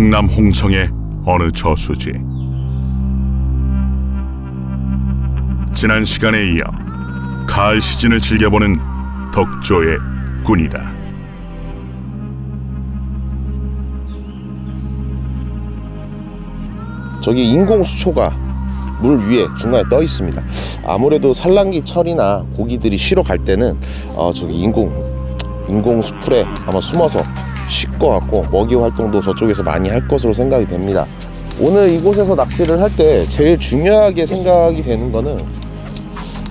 충남 홍성의 어느 저수지. 지난 시간에 이어 가을 시즌을 즐겨보는 덕조의 꾼이다. 저기 인공 수초가 물 위에 중간에 떠 있습니다. 아무래도 산란기 철이나 고기들이 쉬러 갈 때는 어, 저기 인공 인공 수풀에 아마 숨어서 쉴것 같고 먹이 활동도 저쪽에서 많이 할 것으로 생각이 됩니다. 오늘 이곳에서 낚시를 할 때 제일 중요하게 생각이 되는 거는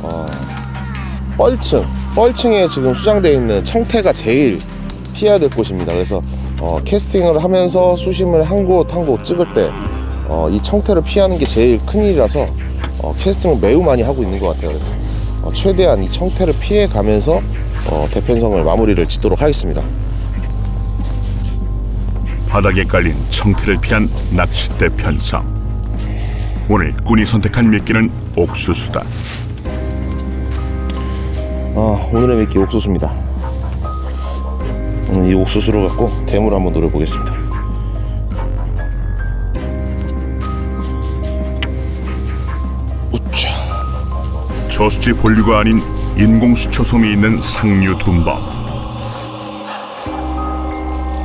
어, 뻘층 뻘층에 지금 수장되어 있는 청태가 제일 피해야 될 곳입니다. 그래서 어, 캐스팅을 하면서 수심을 한 곳 한 곳 찍을 때 어, 이 청태를 피하는 게 제일 큰 일이라서 어, 캐스팅을 매우 많이 하고 있는 것 같아요. 그래서 어, 최대한 이 청태를 피해 가면서 어, 대편성을 마무리를 짓도록 하겠습니다. 바닥에 깔린 청태를 피한 낚싯대 편성. 오늘 꾼이 선택한 미끼는 옥수수다. 어, 오늘의 미끼 옥수수입니다. 오늘 이 옥수수를 갖고 대물 한번 노려보겠습니다. 우차. 저수지 본류가 아닌 인공 수초솜이 있는 상류 둔벙.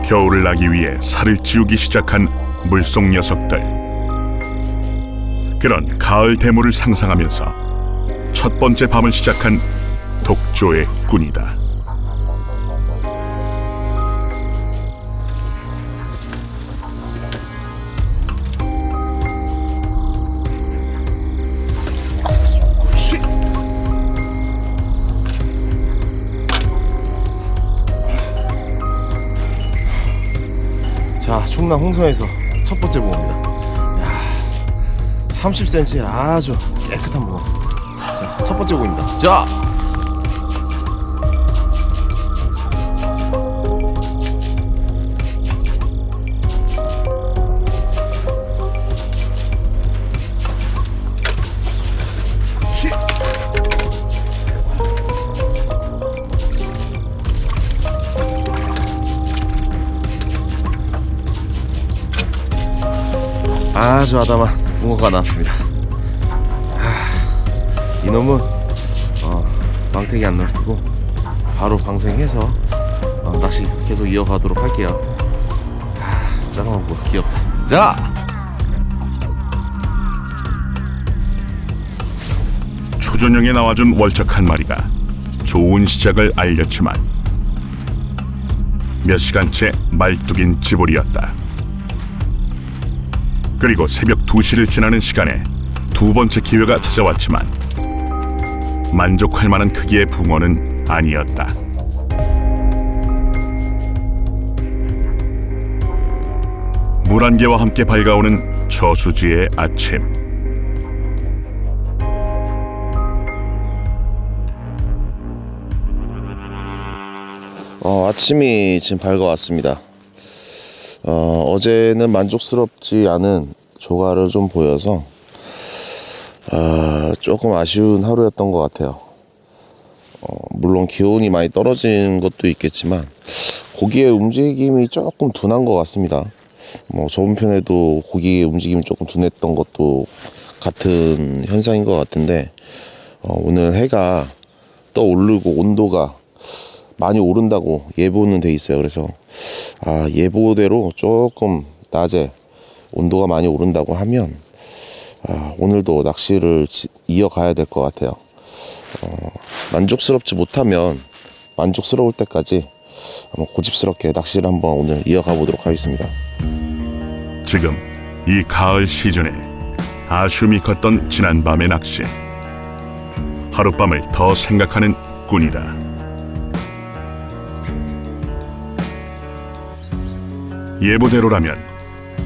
겨울을 나기 위해 살을 찌우기 시작한 물속 녀석들. 그런 가을 대물을 상상하면서 첫 번째 밤을 시작한 독조의 꾼이다. 자, 충남 홍성에서 첫 번째 붕어입니다. 야, 30cm 아주 깨끗한 붕어. 자, 첫 번째 붕어입니다. 자, 아담한 붕어가 나왔습니다. 아, 이놈은 어, 망태기 안 넣고 바로 방생해서 어, 낚시 계속 이어가도록 할게요. 아, 작아먹고 귀엽다. 자, 초저녁에 나와준 월척 한 마리가 좋은 시작을 알렸지만 몇 시간째 말뚝인 지볼이었다. 그리고 새벽 2시를 지나는 시간에 두 번째 기회가 찾아왔지만 만족할 만한 크기의 붕어는 아니었다. 물한 개와 함께 밝아오는 저수지의 아침. 어, 아침이 지금 밝아왔습니다. 어, 어제는 만족스럽지 않은 조가를 좀 보여서 아, 조금 아쉬운 하루였던 것 같아요. 어, 물론 기온이 많이 떨어진 것도 있겠지만 고기의 움직임이 조금 둔한 것 같습니다. 뭐 저번 편에도 고기의 움직임이 조금 둔했던 것도 같은 현상인 것 같은데 어, 오늘 해가 떠오르고 온도가 많이 오른다고 예보는 돼 있어요. 그래서 아, 예보대로 조금 낮에 온도가 많이 오른다고 하면 아, 오늘도 낚시를 지- 이어가야 될 것 같아요. 어, 만족스럽지 못하면 만족스러울 때까지 한번 고집스럽게 낚시를 한번 오늘 이어가 보도록 하겠습니다. 지금 이 가을 시즌에 아쉬움이 컸던 지난밤의 낚시 하룻밤을 더 생각하는 꾼이다 예보대로라면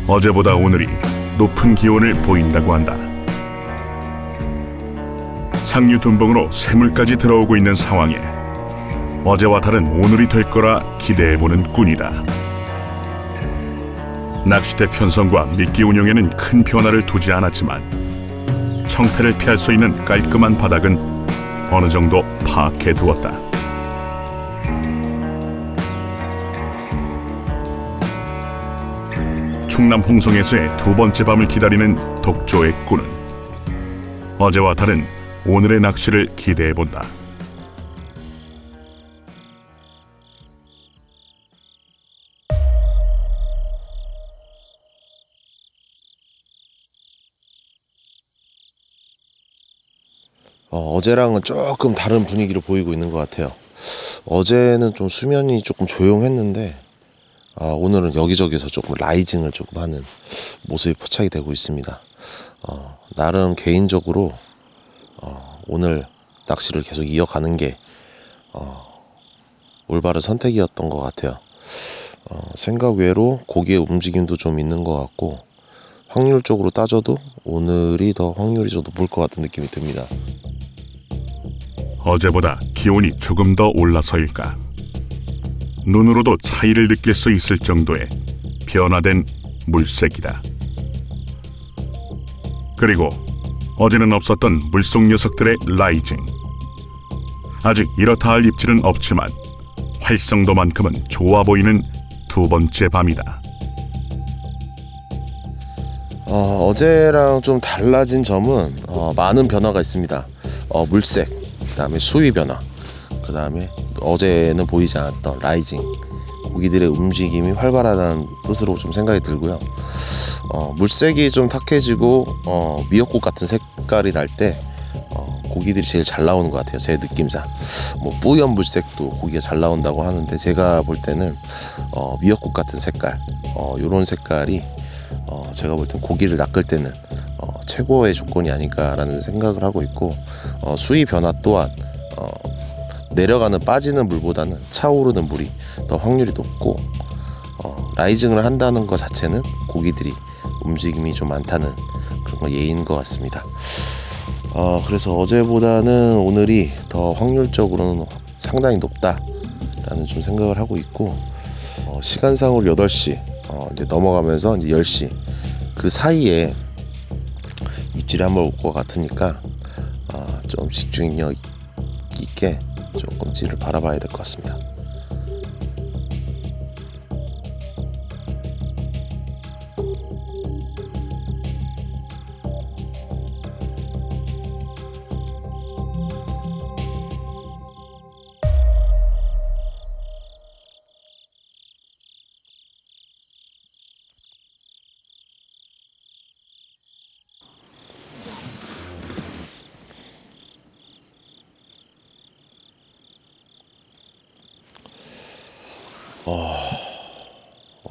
어제보다 오늘이 높은 기온을 보인다고 한다 상류 둔봉으로 새물까지 들어오고 있는 상황에 어제와 다른 오늘이 될 거라 기대해보는 꾼이다 낚싯대 편성과 미끼 운용에는 큰 변화를 두지 않았지만 청태를 피할 수 있는 깔끔한 바닥은 어느 정도 파악해 두었다. 충남 홍성에서의 두 번째 밤을 기다리는 독조의 꾼은 어제와 다른 오늘의 낚시를 기대해 본다. 어, 어제랑은 조금 다른 분위기를 보이고 있는 것 같아요. 어제는 좀 수면이 조금 조용했는데 아, 오늘은 여기저기서 조금 라이징을 조금 하는 모습이 포착이 되고 있습니다. 어, 나름 개인적으로 어, 오늘 낚시를 계속 이어가는 게 어, 올바른 선택이었던 것 같아요. 어, 생각 외로 고기의 움직임도 좀 있는 것 같고 확률적으로 따져도 오늘이 더 확률이 좀 높을 것 같은 느낌이 듭니다. 어제보다 기온이 조금 더 올라서일까. 눈으로도 차이를 느낄 수 있을 정도의 변화된 물색이다. 그리고 어제는 없었던 물속 녀석들의 라이징. 아직 이렇다 할 입질은 없지만 활성도만큼은 좋아 보이는 두 번째 밤이다. 어, 어제랑 좀 달라진 점은 어, 많은 변화가 있습니다. 어, 물색, 그다음에 수위 변화, 그 다음에 어제는 보이지 않았던 라이징, 고기들의 움직임이 활발하다는 뜻으로 좀 생각이 들고요. 어, 물색이 좀 탁해지고 어, 미역국 같은 색깔이 날때 어, 고기들이 제일 잘 나오는 것 같아요. 제 느낌상. 뭐 뿌연 물색도 고기가 잘 나온다고 하는데 제가 볼 때는 어, 미역국 같은 색깔, 어, 이런 색깔이 어, 제가 볼 땐 고기를 낚을 때는 어, 최고의 조건이 아닐까라는 생각을 하고 있고 어, 수위 변화 또한 어, 내려가는 빠지는 물보다는 차오르는 물이 더 확률이 높고 어, 라이징을 한다는 것 자체는 고기들이 움직임이 좀 많다는 그런 거 예인 것 같습니다. 어, 그래서 어제보다는 오늘이 더 확률적으로는 상당히 높다라는 좀 생각을 하고 있고 어, 시간상으로 8시 어, 이제 넘어가면서 이제 10시 그 사이에 입질이 한번 올 것 같으니까 어, 좀 집중력 조금 찌를 바라봐야 될 것 같습니다.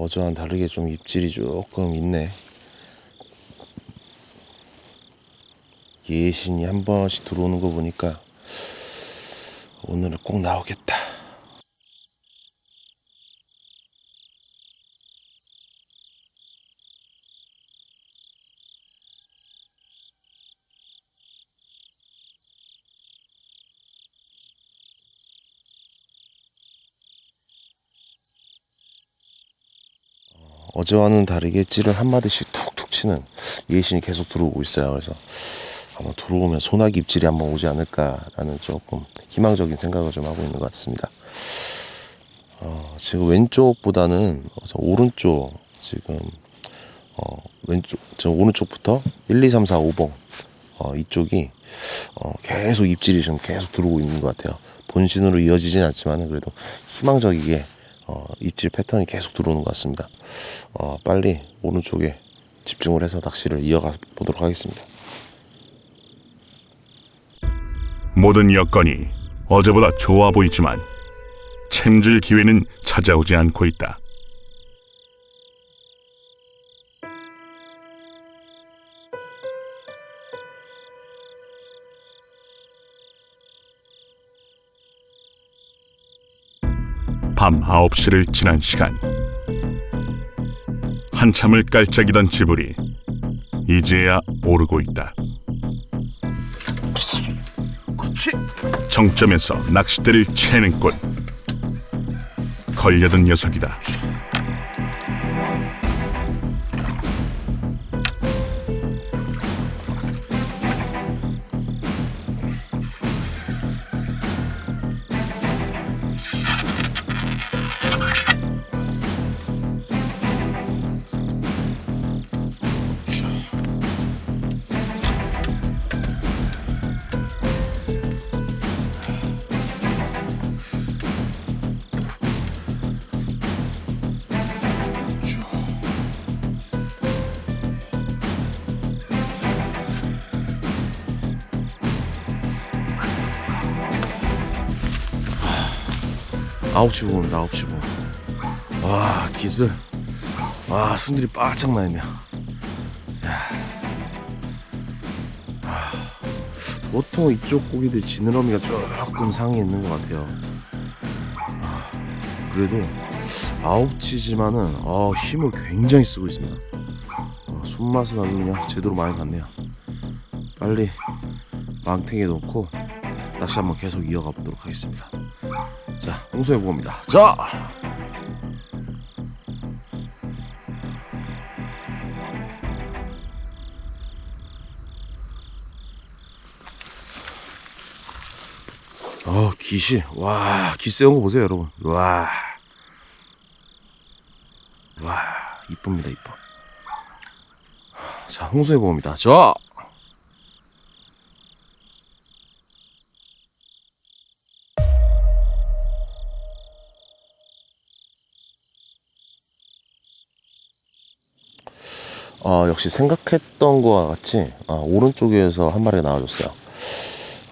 어제와는 다르게 좀 입질이 조금 있네. 예신이 한 번씩 들어오는 거 보니까 오늘은 꼭 나오겠다. 어제와는 다르게 찌를 한 마디씩 툭툭 치는 예신이 계속 들어오고 있어요. 그래서 아마 들어오면 소나기 입질이 한번 오지 않을까라는 조금 희망적인 생각을 좀 하고 있는 것 같습니다. 어, 지금 왼쪽보다는 오른쪽 지금 어, 왼쪽 지금 오른쪽부터 1, 2, 3, 4, 5번 어, 이쪽이 어, 계속 입질이 지금 계속 들어오고 있는 것 같아요. 본신으로 이어지진 않지만 그래도 희망적이게 어, 입질 패턴이 계속 들어오는 것 같습니다. 어, 빨리 오른쪽에 집중을 해서 낚시를 이어가 보도록 하겠습니다. 모든 여건이 어제보다 좋아 보이지만 챔질 기회는 찾아오지 않고 있다. 밤 9시를 지난 시간. 한참을 깔짝이던 지불이 이제야 오르고 있다. 정점에서 낚싯대를 채는 꽃. 걸려든 녀석이다 아홉시 부입니다 아홉시 부. 와 기슬. 와 승들이 바짝 나있네요. 아, 보통 이쪽 고기들 지느러미가 조금 상에 있는 것 같아요. 아, 그래도 아홉치지만은 아, 힘을 굉장히 쓰고 있습니다. 아, 손맛은 아주 그냥 제대로 많이 갔네요. 빨리 망탱이에 놓고 낚시 한번 계속 이어가 보도록 하겠습니다. 자, 홍소해 보입니다. 자, 어, 기시. 와, 기 세운 거 보세요, 여러분. 와. 와, 이쁩니다, 이뻐. 자, 홍소해 봅니다. 자. 아, 역시 생각했던 거와 같이 아, 오른쪽에서 한 마리가 나와줬어요.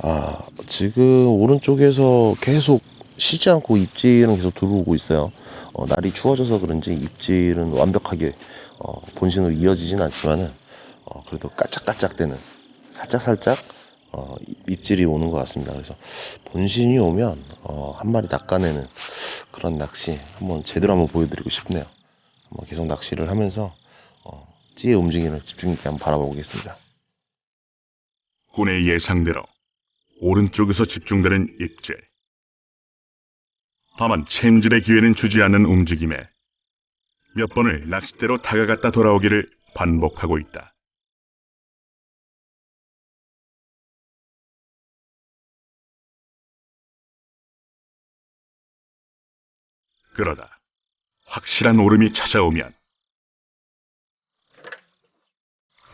아, 지금 오른쪽에서 계속 쉬지 않고 입질은 계속 들어오고 있어요. 어, 날이 추워져서 그런지 입질은 완벽하게 어, 본신으로 이어지진 않지만은 어, 그래도 깔짝깔짝대는 살짝살짝 어, 입- 입질이 오는 것 같습니다. 그래서 본신이 오면 어, 한 마리 낚아내는 그런 낚시 한번 제대로 한번 보여드리고 싶네요. 한번 계속 낚시를 하면서 어, 찌의 움직임을 집중 있게 한번 바라보겠습니다. 군의 예상대로 오른쪽에서 집중되는 입질. 다만 챔질의 기회는 주지 않는 움직임에 몇 번을 낚싯대로 다가갔다 돌아오기를 반복하고 있다. 그러다 확실한 오름이 찾아오면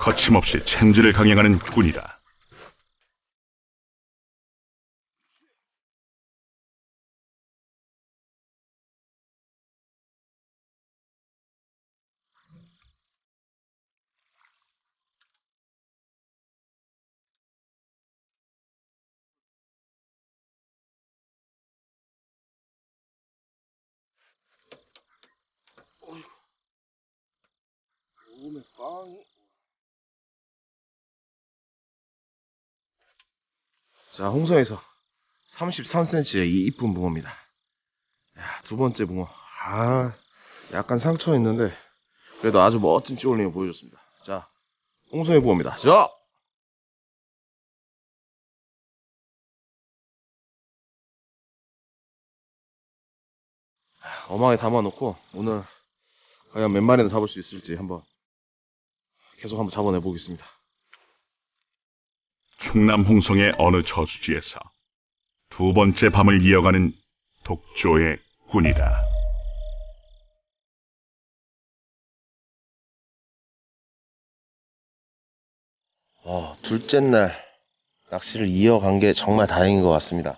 거침없이 챔질을 강행하는 군이다. 몸에 빵이. 자, 홍성에서 33cm의 이 이쁜 붕어입니다. 야, 두 번째 붕어. 아, 약간 상처 있는데, 그래도 아주 멋진 찌올림을 보여줬습니다. 자, 홍성의 붕어입니다. 자! 어망에 담아놓고, 오늘 과연 몇 마리나 잡을 수 있을지 한번 계속 한번 잡아내 보겠습니다. 충남 홍성의 어느 저수지에서 두 번째 밤을 이어가는 독조의 군이다. 어, 둘째 날 낚시를 이어간 게 정말 다행인 것 같습니다.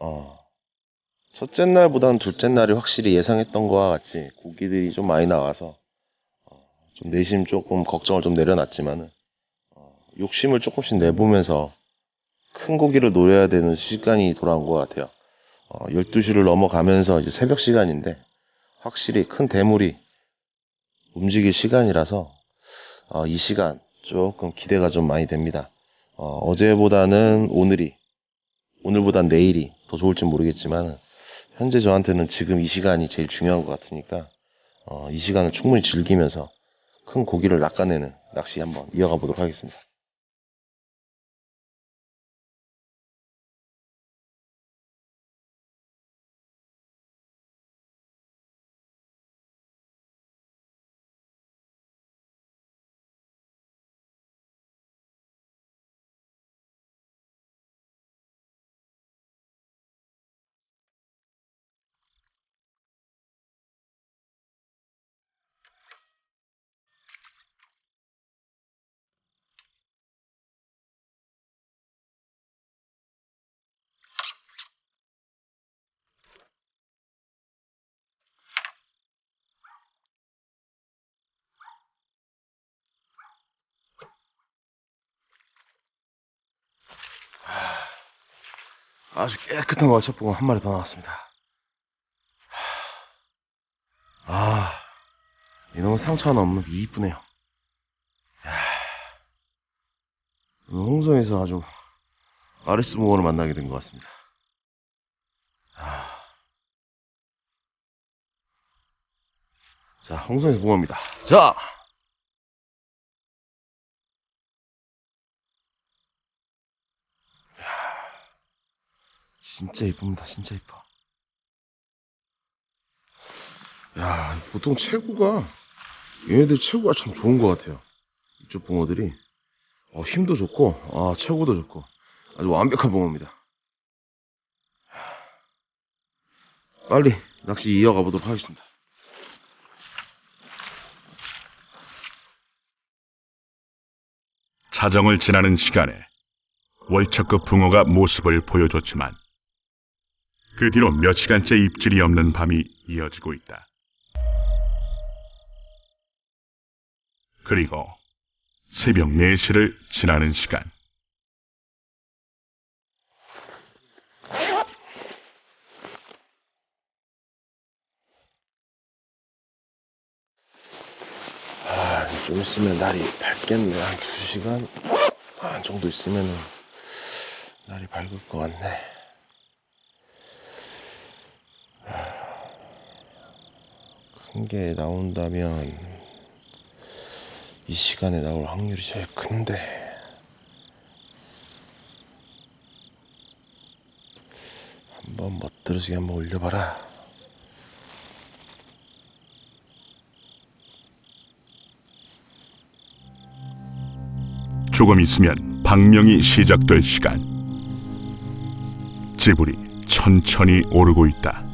어, 첫째 날보다는 둘째 날이 확실히 예상했던 것과 같이 고기들이 좀 많이 나와서 어, 좀 내심 조금 걱정을 좀 내려놨지만은 어, 욕심을 조금씩 내보면서 큰 고기를 노려야 되는 시간이 돌아온 것 같아요. 어, 12시를 넘어가면서 이제 새벽 시간인데 확실히 큰 대물이 움직일 시간이라서 어, 이 시간 조금 기대가 좀 많이 됩니다. 어, 제보다는 오늘이, 오늘보단 내일이 더 좋을지 모르겠지만, 현재 저한테는 지금 이 시간이 제일 중요한 것 같으니까, 어, 이 시간을 충분히 즐기면서 큰 고기를 낚아내는 낚시 한번 이어가 보도록 하겠습니다. 아주 깨끗한 월척붕어 한 마리 더 나왔습니다. 아, 이놈은 상처가 없는 이쁘네요. 홍성에서 아주 아리스 모어를 만나게 된 것 같습니다. 아. 자, 홍성에서 붕어입니다. 자! 진짜 이쁩니다. 진짜 이뻐. 야, 보통 체구가, 얘네들 체구가 참 좋은 것 같아요. 이쪽 붕어들이. 어, 힘도 좋고, 아, 체구도 좋고. 아주 완벽한 붕어입니다. 빨리 낚시 이어가 보도록 하겠습니다. 자정을 지나는 시간에 월척급 붕어가 모습을 보여줬지만 그 뒤로 몇 시간째 입질이 없는 밤이 이어지고 있다. 그리고 새벽 4시를 지나는 시간 아, 좀 있으면 날이 밝겠네. 한 2시간 반 정도 있으면 날이 밝을 것 같네. 큰게 나온다면 이 시간에 나올 확률이 제일 큰데. 한번 멋들어지게 한번 올려봐라. 조금 있으면 방명이 시작될 시간 지불이 천천히 오르고 있다.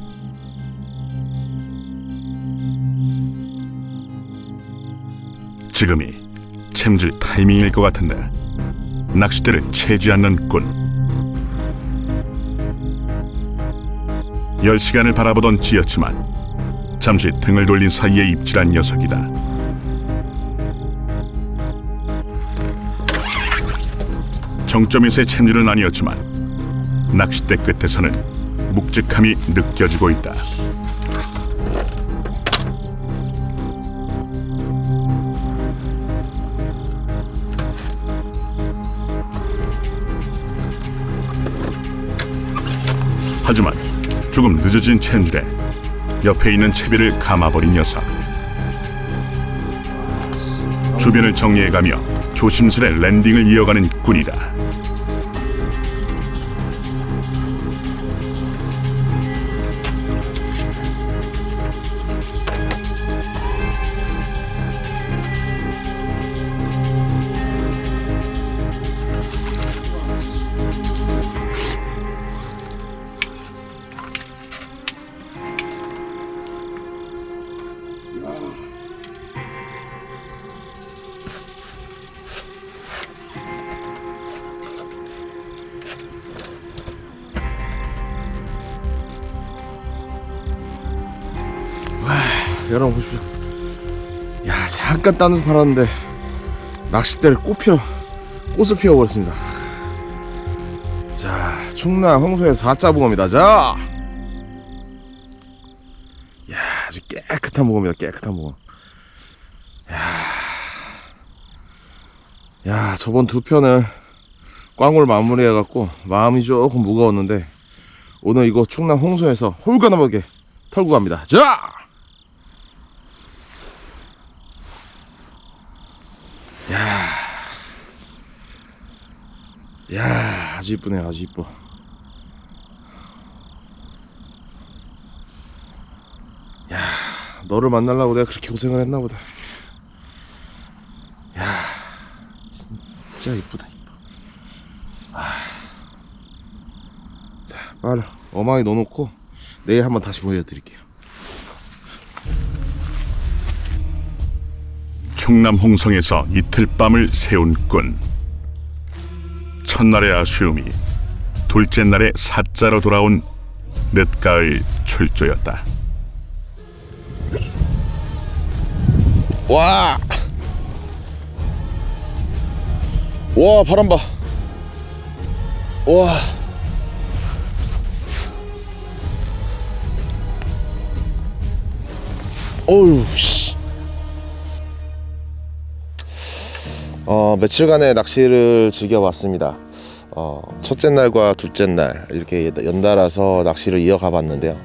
지금이 챔질 타이밍일 것 같은데 낚싯대를 채지 않는 꾼. 열 시간을 바라보던 찌였지만 잠시 등을 돌린 사이에 입질한 녀석이다. 정점에서의 챔질은 아니었지만 낚싯대 끝에서는 묵직함이 느껴지고 있다. 조금 늦어진 챔질에 옆에 있는 채비를 감아버린 녀석. 주변을 정리해가며 조심스레 랜딩을 이어가는 꾼이다. 여러분 보십시오. 야 잠깐 딴듯 팔았는데 낚싯대를 꽃 피워 꽃을 피워버렸습니다. 자 충남 홍소의 사자 붕어입니다. 자, 야 아주 깨끗한 붕어입니다. 깨끗한 붕어. 야, 야 저번 두 편을 꽝으로 마무리해갖고 마음이 조금 무거웠는데 오늘 이거 충남 홍소에서 홀가나하게 털고 갑니다. 자. 야, 야, 아주 이쁘네, 아주 이뻐. 야, 너를 만나려고 내가 그렇게 고생을 했나 보다. 야, 진짜 이쁘다, 이뻐. 아, 자, 빨리 어망에 넣어놓고 내일 한번 다시 보여드릴게요. 충남 홍성에서 이틀 밤을 세운 꾼. 첫날의 아쉬움이 둘째 날의 사자로 돌아온 늦가을 출조였다. 와! 와, 바람 봐. 와. 어휴, 어, 며칠간의 낚시를 즐겨봤습니다. 어, 첫째 날과 둘째 날 이렇게 연달아서 낚시를 이어가 봤는데요.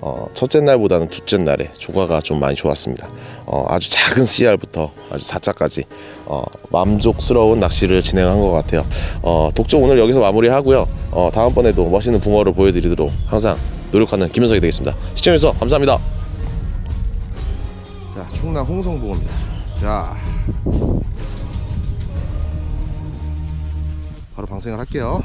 어, 첫째 날보다는 둘째 날에 조과가 좀 많이 좋았습니다. 어, 아주 작은 CR부터 아주 4자까지 어, 만족스러운 낚시를 진행한 것 같아요. 어, 독점 오늘 여기서 마무리하고요. 어, 다음번에도 멋있는 붕어를 보여드리도록 항상 노력하는 김현석이 되겠습니다. 시청해주셔서 감사합니다. 자, 충남 홍성봉입니다. 자, 방생을 할게요.